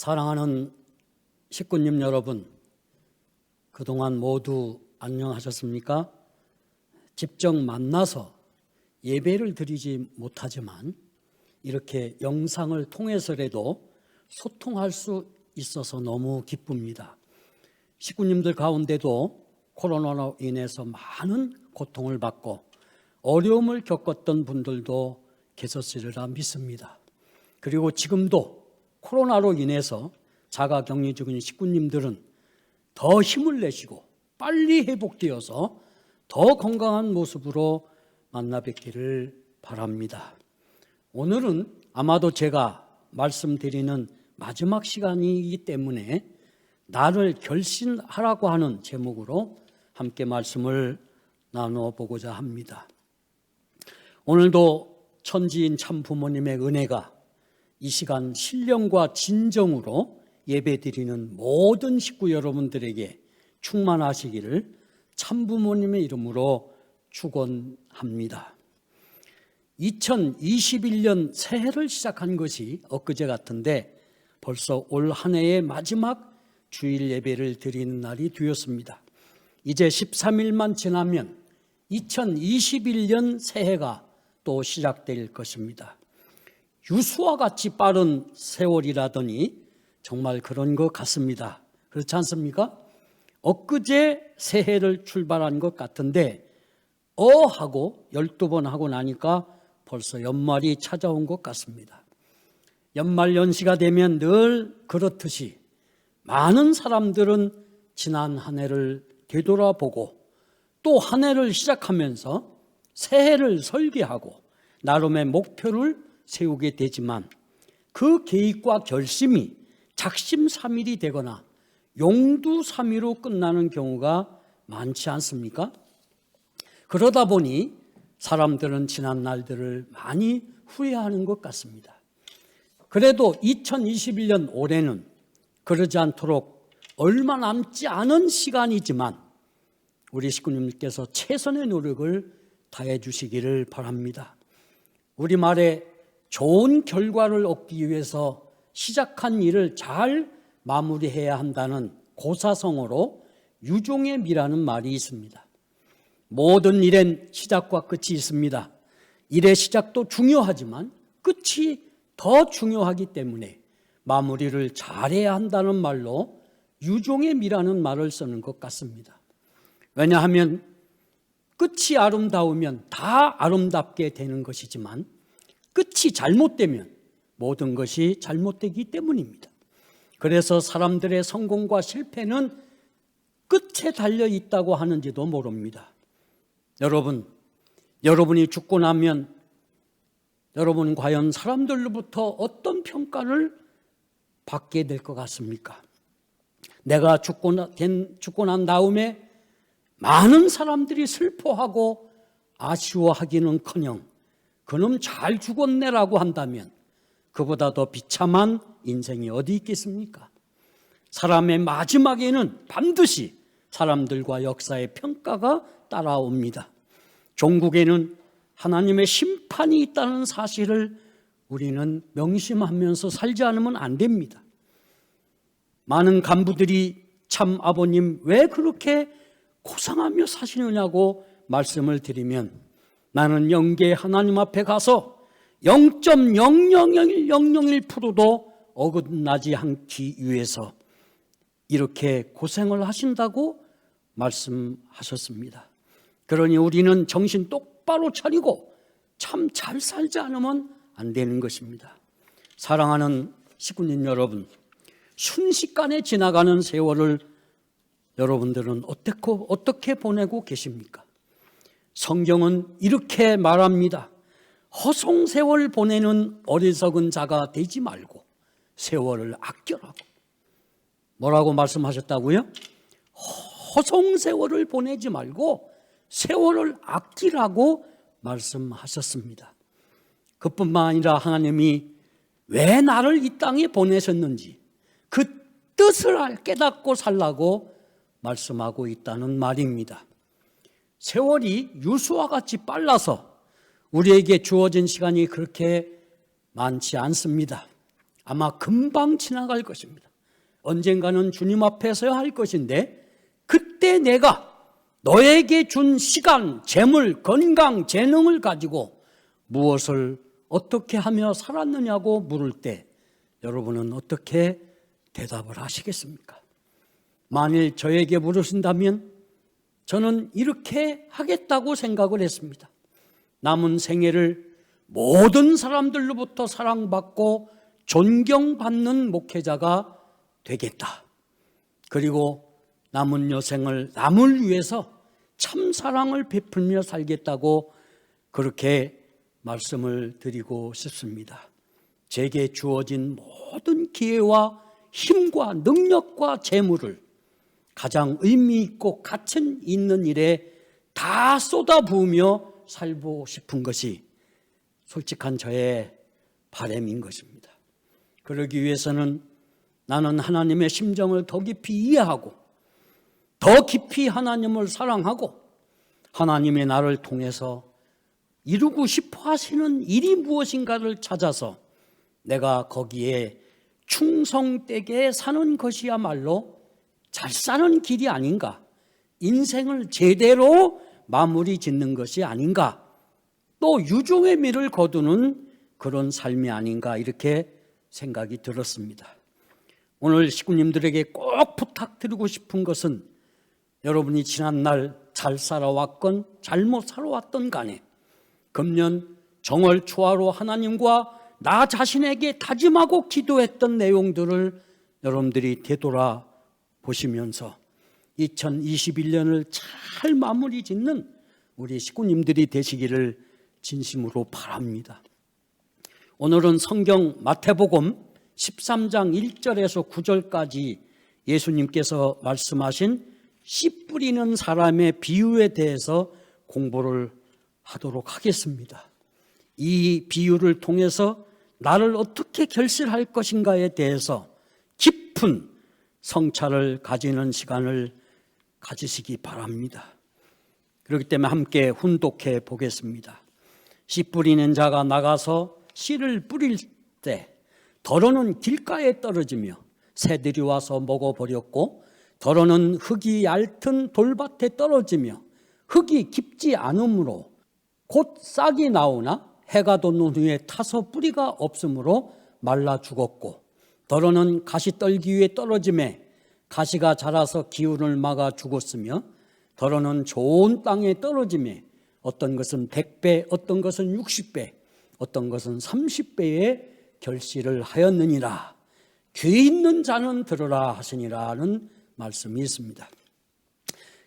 사랑하는 식구님 여러분, 그동안 모두 안녕하셨습니까? 직접 만나서 예배를 드리지 못하지만 이렇게 영상을 통해서라도 소통할 수 있어서 너무 기쁩니다. 식구님들 가운데도 코로나로 인해서 많은 고통을 받고 어려움을 겪었던 분들도 계셨으리라 믿습니다. 그리고 지금도 코로나로 인해서 자가 격리 중인 식구님들은 더 힘을 내시고 빨리 회복되어서 더 건강한 모습으로 만나 뵙기를 바랍니다. 오늘은 아마도 제가 말씀드리는 마지막 시간이기 때문에 나를 결신하라고 하는 제목으로 함께 말씀을 나누어 보고자 합니다. 오늘도 천지인 참 부모님의 은혜가 이 시간 신령과 진정으로 예배드리는 모든 식구 여러분들에게 충만하시기를 참 부모님의 이름으로 축원합니다. 2021년 새해를 시작한 것이 엊그제 같은데 벌써 올 한 해의 마지막 주일 예배를 드리는 날이 되었습니다. 이제 13일만 지나면 2021년 새해가 또 시작될 것입니다. 유수와 같이 빠른 세월이라더니 정말 그런 것 같습니다. 그렇지 않습니까? 엊그제 새해를 출발한 것 같은데 어 하고 12번 하고 나니까 벌써 연말이 찾아온 것 같습니다. 연말 연시가 되면 늘 그렇듯이 많은 사람들은 지난 한 해를 되돌아보고 또 한 해를 시작하면서 새해를 설계하고 나름의 목표를 세우게 되지만 그 계획과 결심이 작심삼일이 되거나 용두삼이로 끝나는 경우가 많지 않습니까? 그러다 보니 사람들은 지난 날들을 많이 후회하는 것 같습니다. 그래도 2021년 올해는 그러지 않도록 얼마 남지 않은 시간이지만 우리 식구님께서 최선의 노력을 다해 주시기를 바랍니다. 우리말에 좋은 결과를 얻기 위해서 시작한 일을 잘 마무리해야 한다는 고사성어로 유종의 미라는 말이 있습니다. 모든 일엔 시작과 끝이 있습니다. 일의 시작도 중요하지만 끝이 더 중요하기 때문에 마무리를 잘해야 한다는 말로 유종의 미라는 말을 쓰는 것 같습니다. 왜냐하면 끝이 아름다우면 다 아름답게 되는 것이지만 끝이 잘못되면 모든 것이 잘못되기 때문입니다. 그래서 사람들의 성공과 실패는 끝에 달려 있다고 하는지도 모릅니다. 여러분, 여러분이 죽고 나면 여러분 과연 사람들로부터 어떤 평가를 받게 될 것 같습니까? 내가 죽고, 나, 된, 죽고 난 다음에 많은 사람들이 슬퍼하고 아쉬워하기는 커녕 그놈 잘 죽었네라고 한다면 그보다 더 비참한 인생이 어디 있겠습니까? 사람의 마지막에는 반드시 사람들과 역사의 평가가 따라옵니다. 종국에는 하나님의 심판이 있다는 사실을 우리는 명심하면서 살지 않으면 안 됩니다. 많은 간부들이 참 아버님 왜 그렇게 고상하며 사시느냐고 말씀을 드리면 나는 영계 하나님 앞에 가서 0.00001%도 어긋나지 않기 위해서 이렇게 고생을 하신다고 말씀하셨습니다. 그러니 우리는 정신 똑바로 차리고 참 잘 살지 않으면 안 되는 것입니다. 사랑하는 식구님 여러분, 순식간에 지나가는 세월을 여러분들은 어떻게, 어떻게 보내고 계십니까? 성경은 이렇게 말합니다. 허송세월 보내는 어리석은 자가 되지 말고 세월을 아껴라고. 뭐라고 말씀하셨다고요? 허송세월을 보내지 말고 세월을 아끼라고 말씀하셨습니다. 그뿐만 아니라 하나님이 왜 나를 이 땅에 보내셨는지 그 뜻을 깨닫고 살라고 말씀하고 있다는 말입니다. 세월이 유수와 같이 빨라서 우리에게 주어진 시간이 그렇게 많지 않습니다. 아마 금방 지나갈 것입니다. 언젠가는 주님 앞에 서야 할 것인데 그때 내가 너에게 준 시간, 재물, 건강, 재능을 가지고 무엇을 어떻게 하며 살았느냐고 물을 때 여러분은 어떻게 대답을 하시겠습니까? 만일 저에게 물으신다면 저는 이렇게 하겠다고 생각을 했습니다. 남은 생애를 모든 사람들로부터 사랑받고 존경받는 목회자가 되겠다. 그리고 남은 여생을 남을 위해서 참 사랑을 베풀며 살겠다고 그렇게 말씀을 드리고 싶습니다. 제게 주어진 모든 기회와 힘과 능력과 재물을 가장 의미 있고 가치 있는 일에 다 쏟아부으며 살고 싶은 것이 솔직한 저의 바람인 것입니다. 그러기 위해서는 나는 하나님의 심정을 더 깊이 이해하고 더 깊이 하나님을 사랑하고 하나님의 나를 통해서 이루고 싶어 하시는 일이 무엇인가를 찾아서 내가 거기에 충성되게 사는 것이야말로 잘 사는 길이 아닌가. 인생을 제대로 마무리 짓는 것이 아닌가. 또 유종의 미를 거두는 그런 삶이 아닌가. 이렇게 생각이 들었습니다. 오늘 식구님들에게 꼭 부탁드리고 싶은 것은 여러분이 지난날 잘 살아왔건 잘못 살아왔던 간에 금년 정월 초하로 하나님과 나 자신에게 다짐하고 기도했던 내용들을 여러분들이 되돌아 보시면서 2021년을 잘 마무리 짓는 우리 식구님들이 되시기를 진심으로 바랍니다. 오늘은 성경 마태복음 13장 1절에서 9절까지 예수님께서 말씀하신 씨 뿌리는 사람의 비유에 대해서 공부를 하도록 하겠습니다. 이 비유를 통해서 나를 어떻게 결실할 것인가에 대해서 깊은 성찰을 가지는 시간을 가지시기 바랍니다. 그렇기 때문에 함께 훈독해 보겠습니다. 씨 뿌리는 자가 나가서 씨를 뿌릴 때 덜어는 길가에 떨어지며 새들이 와서 먹어버렸고 덜어는 흙이 얇은 돌밭에 떨어지며 흙이 깊지 않으므로 곧 싹이 나오나 해가 돋는 후에 타서 뿌리가 없으므로 말라 죽었고 덜어는 가시 떨기 위에 떨어짐에 가시가 자라서 기운을 막아 죽었으며 덜어는 좋은 땅에 떨어짐에 어떤 것은 100배, 어떤 것은 60배, 어떤 것은 30배의 결실을 하였느니라. 귀 있는 자는 들으라 하시니라는 말씀이 있습니다.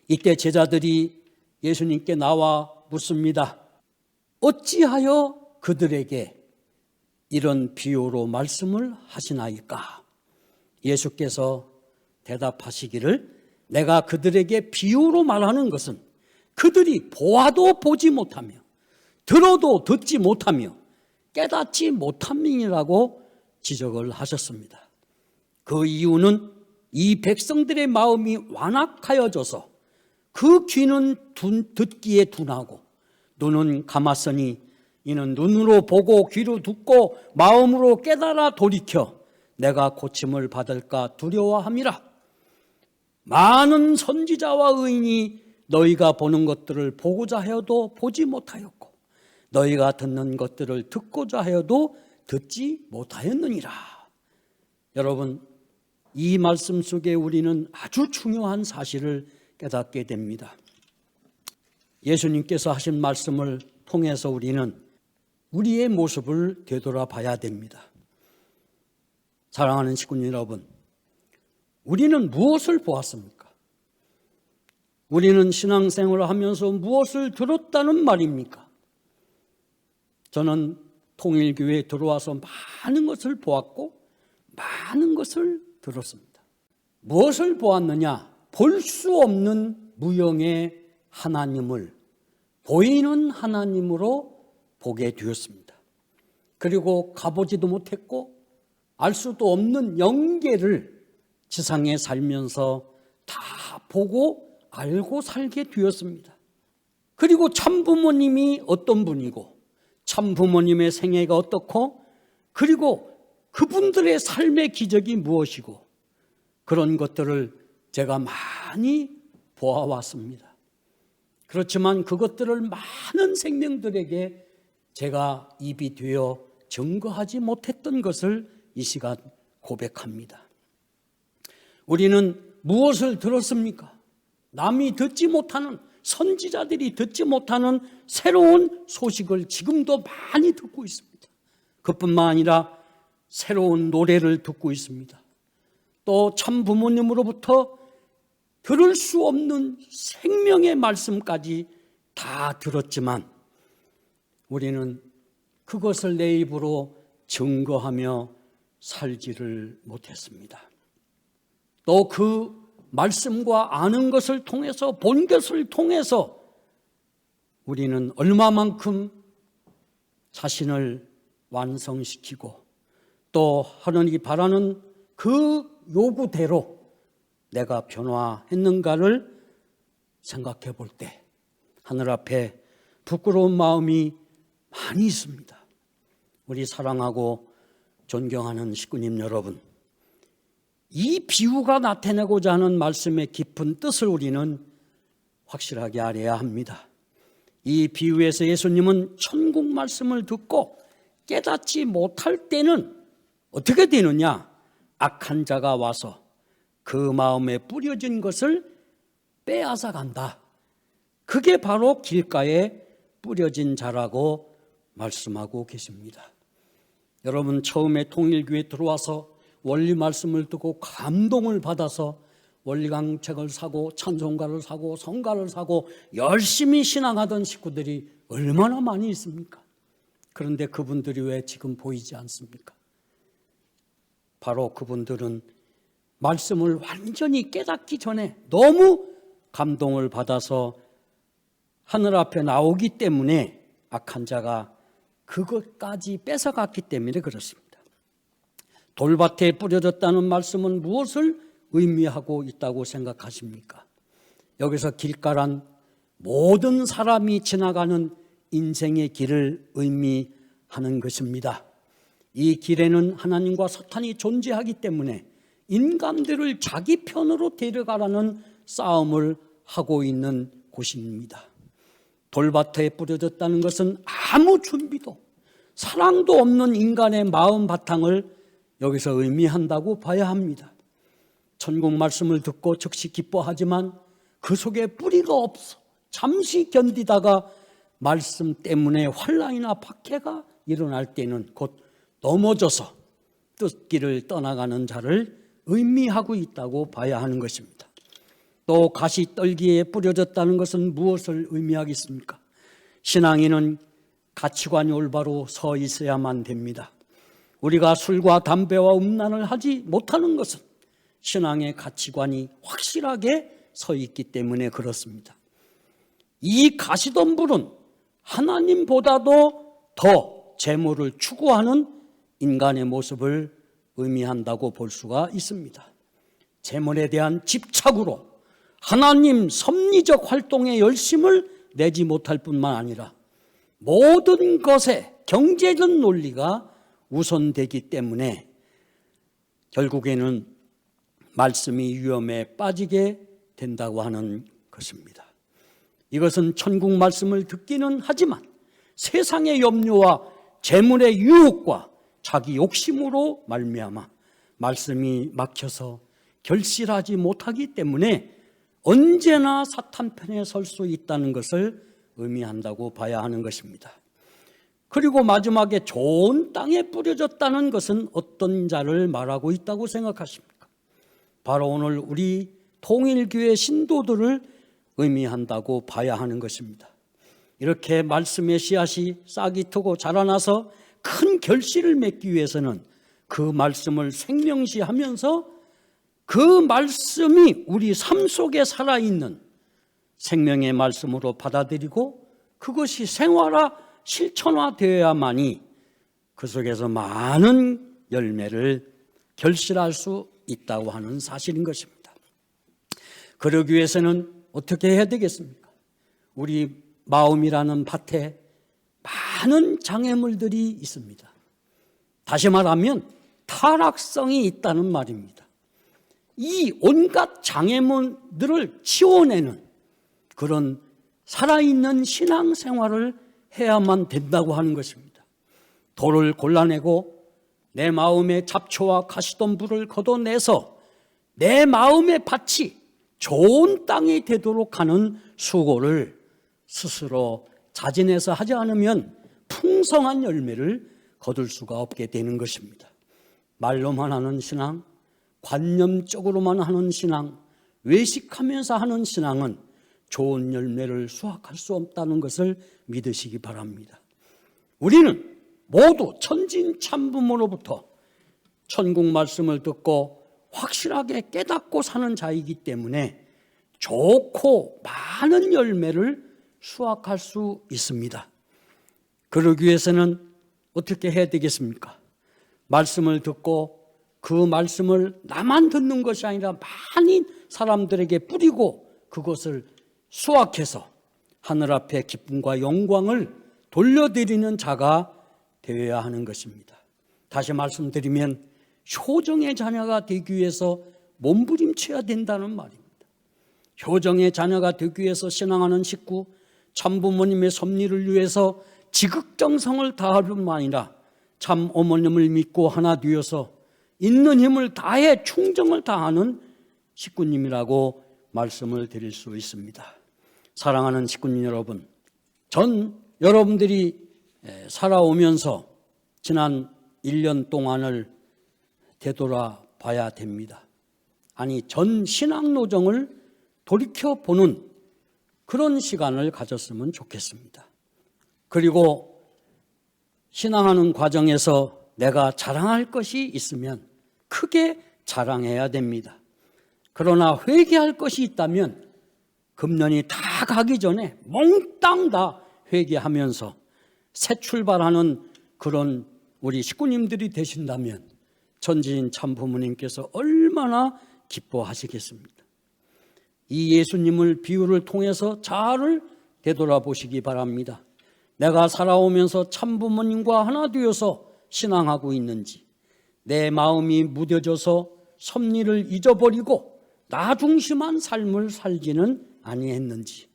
이때 제자들이 예수님께 나와 묻습니다. 어찌하여 그들에게 이런 비유로 말씀을 하시나이까? 예수께서 대답하시기를 내가 그들에게 비유로 말하는 것은 그들이 보아도 보지 못하며 들어도 듣지 못하며 깨닫지 못함이라고 지적을 하셨습니다. 그 이유는 이 백성들의 마음이 완악하여져서 그 귀는 듣기에 둔하고 눈은 감았으니 이는 눈으로 보고 귀로 듣고 마음으로 깨달아 돌이켜 내가 고침을 받을까 두려워함이라. 많은 선지자와 의인이 너희가 보는 것들을 보고자 하여도 보지 못하였고 너희가 듣는 것들을 듣고자 하여도 듣지 못하였느니라. 여러분, 이 말씀 속에 우리는 아주 중요한 사실을 깨닫게 됩니다. 예수님께서 하신 말씀을 통해서 우리는 우리의 모습을 되돌아봐야 됩니다. 사랑하는 식구 여러분, 우리는 무엇을 보았습니까? 우리는 신앙생활을 하면서 무엇을 들었다는 말입니까? 저는 통일교회에 들어와서 많은 것을 보았고 많은 것을 들었습니다. 무엇을 보았느냐? 볼 수 없는 무형의 하나님을 보이는 하나님으로 보게 되었습니다. 그리고 가보지도 못했고 알 수도 없는 영계를 지상에 살면서 다 보고 알고 살게 되었습니다. 그리고 참 부모님이 어떤 분이고 참 부모님의 생애가 어떻고 그리고 그분들의 삶의 기적이 무엇이고 그런 것들을 제가 많이 보아왔습니다. 그렇지만 그것들을 많은 생명들에게 제가 입이 되어 증거하지 못했던 것을 이 시간 고백합니다. 우리는 무엇을 들었습니까? 남이 듣지 못하는 선지자들이 듣지 못하는 새로운 소식을 지금도 많이 듣고 있습니다. 그뿐만 아니라 새로운 노래를 듣고 있습니다. 또 참 부모님으로부터 들을 수 없는 생명의 말씀까지 다 들었지만 우리는 그것을 내 입으로 증거하며 살지를 못했습니다. 또 그 말씀과 아는 것을 통해서 본 것을 통해서 우리는 얼마만큼 자신을 완성시키고 또 하느님이 바라는 그 요구대로 내가 변화했는가를 생각해 볼 때 하늘 앞에 부끄러운 마음이 많이 있습니다. 우리 사랑하고 존경하는 식구님 여러분, 이 비유가 나타내고자 하는 말씀의 깊은 뜻을 우리는 확실하게 알아야 합니다. 이 비유에서 예수님은 천국 말씀을 듣고 깨닫지 못할 때는 어떻게 되느냐? 악한 자가 와서 그 마음에 뿌려진 것을 빼앗아 간다. 그게 바로 길가에 뿌려진 자라고 말씀하고 계십니다. 여러분 처음에 통일교회 들어와서 원리 말씀을 듣고 감동을 받아서 원리강책을 사고 찬송가를 사고 성가를 사고 열심히 신앙하던 식구들이 얼마나 많이 있습니까? 그런데 그분들이 왜 지금 보이지 않습니까? 바로 그분들은 말씀을 완전히 깨닫기 전에 너무 감동을 받아서 하늘 앞에 나오기 때문에 악한 자가 그것까지 뺏어갔기 때문에 그렇습니다. 돌밭에 뿌려졌다는 말씀은 무엇을 의미하고 있다고 생각하십니까? 여기서 길가란 모든 사람이 지나가는 인생의 길을 의미하는 것입니다. 이 길에는 하나님과 사탄이 존재하기 때문에 인간들을 자기 편으로 데려가라는 싸움을 하고 있는 곳입니다. 돌밭에 뿌려졌다는 것은 아무 준비도 사랑도 없는 인간의 마음 바탕을 여기서 의미한다고 봐야 합니다. 천국 말씀을 듣고 즉시 기뻐하지만 그 속에 뿌리가 없어 잠시 견디다가 말씀 때문에 환란이나 박해가 일어날 때는 곧 넘어져서 뜻길을 떠나가는 자를 의미하고 있다고 봐야 하는 것입니다. 또 가시 떨기에 뿌려졌다는 것은 무엇을 의미하겠습니까? 신앙인은 가치관이 올바로 서 있어야만 됩니다. 우리가 술과 담배와 음란을 하지 못하는 것은 신앙의 가치관이 확실하게 서 있기 때문에 그렇습니다. 이 가시덤불은 하나님보다도 더 재물을 추구하는 인간의 모습을 의미한다고 볼 수가 있습니다. 재물에 대한 집착으로 하나님 섭리적 활동에 열심을 내지 못할 뿐만 아니라 모든 것에 경제적 논리가 우선되기 때문에 결국에는 말씀이 위험에 빠지게 된다고 하는 것입니다. 이것은 천국 말씀을 듣기는 하지만 세상의 염려와 재물의 유혹과 자기 욕심으로 말미암아 말씀이 막혀서 결실하지 못하기 때문에 언제나 사탄 편에 설 수 있다는 것을 의미한다고 봐야 하는 것입니다. 그리고 마지막에 좋은 땅에 뿌려졌다는 것은 어떤 자를 말하고 있다고 생각하십니까? 바로 오늘 우리 통일교회 신도들을 의미한다고 봐야 하는 것입니다. 이렇게 말씀의 씨앗이 싹이 트고 자라나서 큰 결실을 맺기 위해서는 그 말씀을 생명시하면서 그 말씀이 우리 삶 속에 살아있는 생명의 말씀으로 받아들이고 그것이 생활화, 실천화 되어야만이 그 속에서 많은 열매를 결실할 수 있다고 하는 사실인 것입니다. 그러기 위해서는 어떻게 해야 되겠습니까? 우리 마음이라는 밭에 많은 장애물들이 있습니다. 다시 말하면 타락성이 있다는 말입니다. 이 온갖 장애물들을 치워내는 그런 살아있는 신앙 생활을 해야만 된다고 하는 것입니다. 돌을 골라내고 내 마음의 잡초와 가시덤불을 걷어내서 내 마음의 밭이 좋은 땅이 되도록 하는 수고를 스스로 자진해서 하지 않으면 풍성한 열매를 거둘 수가 없게 되는 것입니다. 말로만 하는 신앙, 관념적으로만 하는 신앙, 외식하면서 하는 신앙은 좋은 열매를 수확할 수 없다는 것을 믿으시기 바랍니다. 우리는 모두 천진 참부모로부터 천국 말씀을 듣고 확실하게 깨닫고 사는 자이기 때문에 좋고 많은 열매를 수확할 수 있습니다. 그러기 위해서는 어떻게 해야 되겠습니까? 말씀을 듣고 그 말씀을 나만 듣는 것이 아니라 많은 사람들에게 뿌리고 그것을 수확해서 하늘 앞에 기쁨과 영광을 돌려드리는 자가 되어야 하는 것입니다. 다시 말씀드리면 효정의 자녀가 되기 위해서 몸부림쳐야 된다는 말입니다. 효정의 자녀가 되기 위해서 신앙하는 식구, 참부모님의 섭리를 위해서 지극정성을 다할 뿐만 아니라 참 어머님을 믿고 하나 되어서 있는 힘을 다해 충정을 다하는 식구님이라고 말씀을 드릴 수 있습니다. 사랑하는 식구님 여러분, 전 여러분들이 살아오면서 지난 1년 동안을 되돌아 봐야 됩니다. 아니, 전 신앙노정을 돌이켜보는 그런 시간을 가졌으면 좋겠습니다. 그리고 신앙하는 과정에서 내가 자랑할 것이 있으면 크게 자랑해야 됩니다. 그러나 회개할 것이 있다면 금년이 다 가기 전에 몽땅 다 회개하면서 새 출발하는 그런 우리 식구님들이 되신다면 천지인 참 부모님께서 얼마나 기뻐하시겠습니까? 이 예수님을 비유를 통해서 잘 되돌아보시기 바랍니다. 내가 살아오면서 참 부모님과 하나 되어서 신앙하고 있는지, 내 마음이 무뎌져서 섭리를 잊어버리고 나 중심한 삶을 살지는 아니했는지,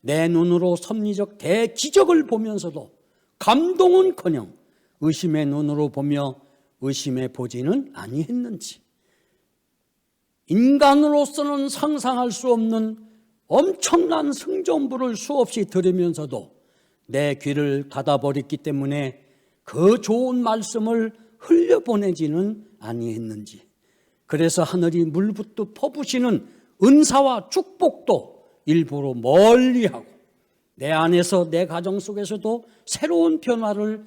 내 눈으로 섭리적 대기적을 보면서도 감동은커녕 의심의 눈으로 보며 의심해 보지는 아니했는지, 인간으로서는 상상할 수 없는 엄청난 승전부를 수없이 들으면서도 내 귀를 닫아버렸기 때문에 그 좋은 말씀을 흘려보내지는 아니했는지 그래서 하늘이 물붓듯 퍼부시는 은사와 축복도 일부러 멀리하고 내 안에서 내 가정 속에서도 새로운 변화를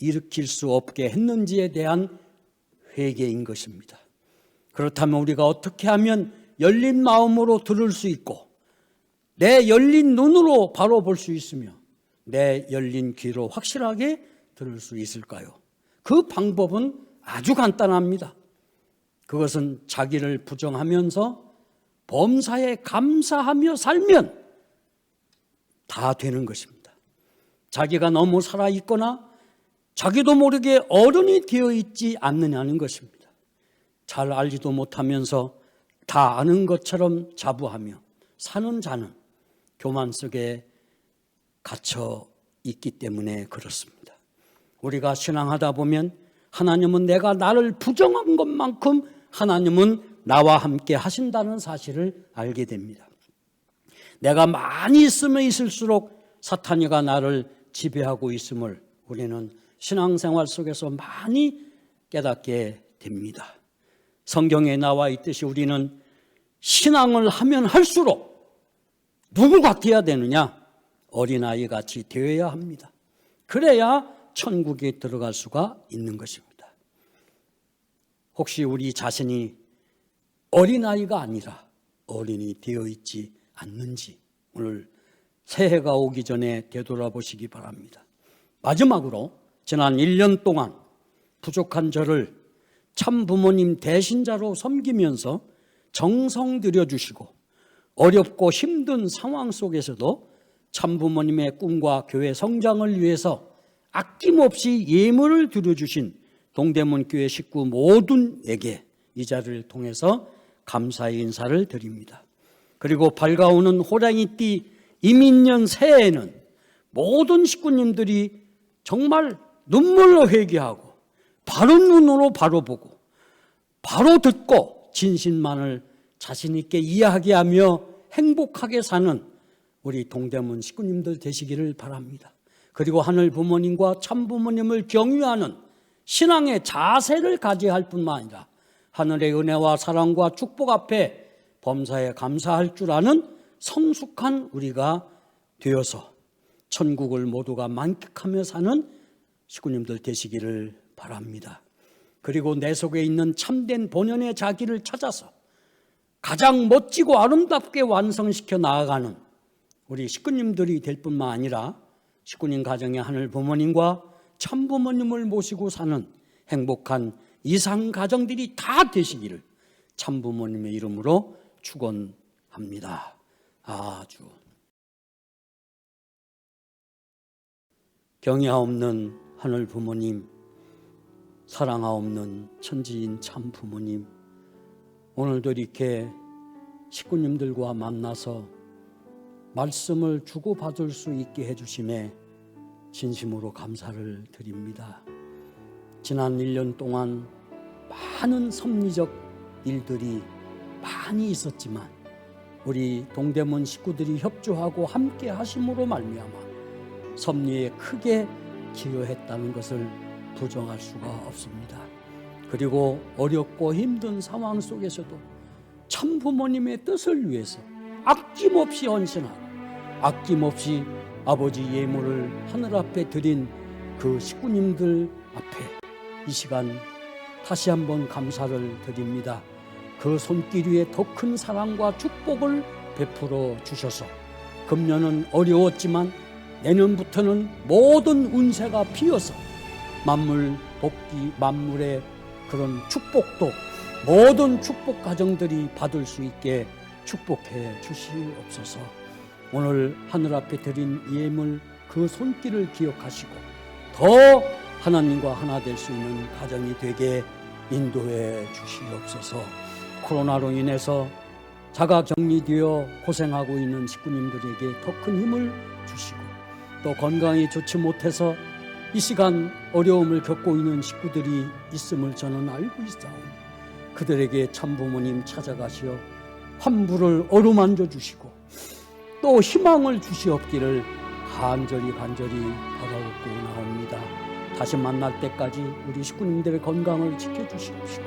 일으킬 수 없게 했는지에 대한 회개인 것입니다. 그렇다면 우리가 어떻게 하면 열린 마음으로 들을 수 있고 내 열린 눈으로 바로 볼 수 있으며 내 열린 귀로 확실하게 들을 수 있을까요? 그 방법은 아주 간단합니다. 그것은 자기를 부정하면서 범사에 감사하며 살면 다 되는 것입니다. 자기가 너무 살아있거나 자기도 모르게 어른이 되어 있지 않느냐는 것입니다. 잘 알지도 못하면서 다 아는 것처럼 자부하며 사는 자는 교만 속에 갇혀 있기 때문에 그렇습니다. 우리가 신앙하다 보면 하나님은 내가 나를 부정한 것만큼 하나님은 나와 함께 하신다는 사실을 알게 됩니다. 내가 많이 있으면 있을수록 사탄이가 나를 지배하고 있음을 우리는 신앙생활 속에서 많이 깨닫게 됩니다. 성경에 나와 있듯이 우리는 신앙을 하면 할수록 누구 같아야 되느냐? 어린아이 같이 되어야 합니다. 그래야 천국에 들어갈 수가 있는 것입니다. 혹시 우리 자신이 어린아이가 아니라 어린이 되어 있지 않는지 오늘 새해가 오기 전에 되돌아보시기 바랍니다. 마지막으로 지난 1년 동안 부족한 저를 참 부모님 대신자로 섬기면서 정성 들여주시고 어렵고 힘든 상황 속에서도 참 부모님의 꿈과 교회 성장을 위해서 아낌없이 예물을 들여주신 동대문 교회 식구 모든에게 이 자리를 통해서 감사의 인사를 드립니다. 그리고 밝아오는 호랑이띠 이민년 새해에는 모든 식구님들이 정말 눈물로 회개하고 바른 눈으로 바로 보고 바로 듣고 진실만을 자신 있게 이해하게 하며 행복하게 사는 우리 동대문 식구님들 되시기를 바랍니다. 그리고 하늘 부모님과 참 부모님을 경유하는 신앙의 자세를 가져야 할 뿐만 아니라 하늘의 은혜와 사랑과 축복 앞에 범사에 감사할 줄 아는 성숙한 우리가 되어서 천국을 모두가 만끽하며 사는 식구님들 되시기를 바랍니다. 그리고 내 속에 있는 참된 본연의 자기를 찾아서 가장 멋지고 아름답게 완성시켜 나아가는 우리 식구님들이 될 뿐만 아니라 식구님 가정의 하늘 부모님과 참 부모님을 모시고 사는 행복한 이상 가정들이 다 되시기를 참 부모님의 이름으로 축원합니다. 아주 경이하옵는 하늘 부모님, 사랑하옵는 천지인 참 부모님, 오늘도 이렇게 식구님들과 만나서 말씀을 주고받을 수 있게 해주심에 진심으로 감사를 드립니다. 지난 1년 동안 많은 섭리적 일들이 많이 있었지만 우리 동대문 식구들이 협조하고 함께 하심으로 말미암아 섭리에 크게 기여했다는 것을 부정할 수가 없습니다. 그리고 어렵고 힘든 상황 속에서도 참 부모님의 뜻을 위해서 아낌없이 헌신하고 아낌없이 아버지 예물을 하늘 앞에 드린 그 식구님들 앞에 이 시간 다시 한번 감사를 드립니다. 그 손길 위에 더 큰 사랑과 축복을 베풀어 주셔서 금년은 어려웠지만 내년부터는 모든 운세가 피어서 만물 복귀 만물의 그런 축복도 모든 축복 가정들이 받을 수 있게 축복해 주시옵소서. 오늘 하늘 앞에 드린 예물 그 손길을 기억하시고 더 하나님과 하나 될 수 있는 가정이 되게 인도해 주시옵소서. 코로나로 인해서 자가 격리되어 고생하고 있는 식구님들에게 더 큰 힘을 주시고 또 건강이 좋지 못해서 이 시간 어려움을 겪고 있는 식구들이 있음을 저는 알고 있사오니 그들에게 참부모님 찾아가시어 환부를 어루만져 주시고 또 희망을 주시옵기를 간절히 간절히 바라옵고 나옵니다. 다시 만날 때까지 우리 식구님들의 건강을 지켜주시옵시고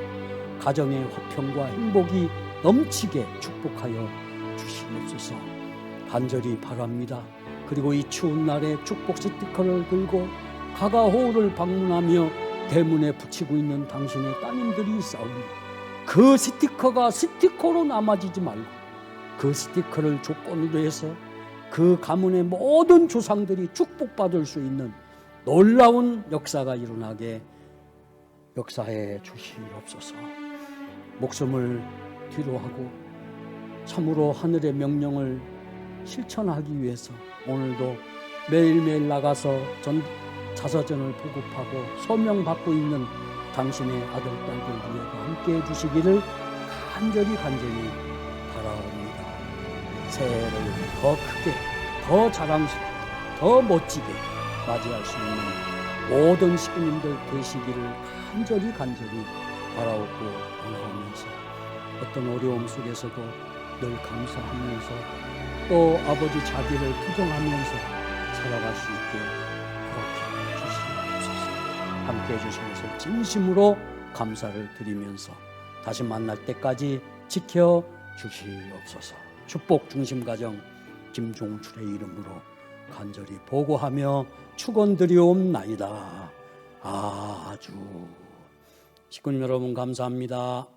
가정의 화평과 행복이 넘치게 축복하여 주시옵소서 간절히 바랍니다. 그리고 이 추운 날에 축복 스티커를 들고 가가호우를 방문하며 대문에 붙이고 있는 당신의 따님들이 있사오니 그 스티커가 스티커로 남아지지 말고 그 스티커를 조건으로 해서 그 가문의 모든 조상들이 축복받을 수 있는 놀라운 역사가 일어나게 역사해 주시옵소서. 목숨을 뒤로 하고 참으로 하늘의 명령을 실천하기 위해서 오늘도 매일매일 나가서 전 자서전을 보급하고 소명받고 있는 당신의 아들 딸들 위해서 함께 해주시기를 간절히 간절히. 새해를 더 크게, 더 자랑스럽게, 더 멋지게 맞이할 수 있는 모든 식구님들 되시기를 간절히 간절히 바라옵고 원하면서 어떤 어려움 속에서도 늘 감사하면서 또 아버지 자비를 부정하면서 살아갈 수 있게 그렇게 해주시옵소서. 함께 해주시면서 진심으로 감사를 드리면서 다시 만날 때까지 지켜 주시옵소서 축복 중심 가정 김종출의 이름으로 간절히 보고하며 축원드리옵나이다 아주 식구님 여러분 감사합니다.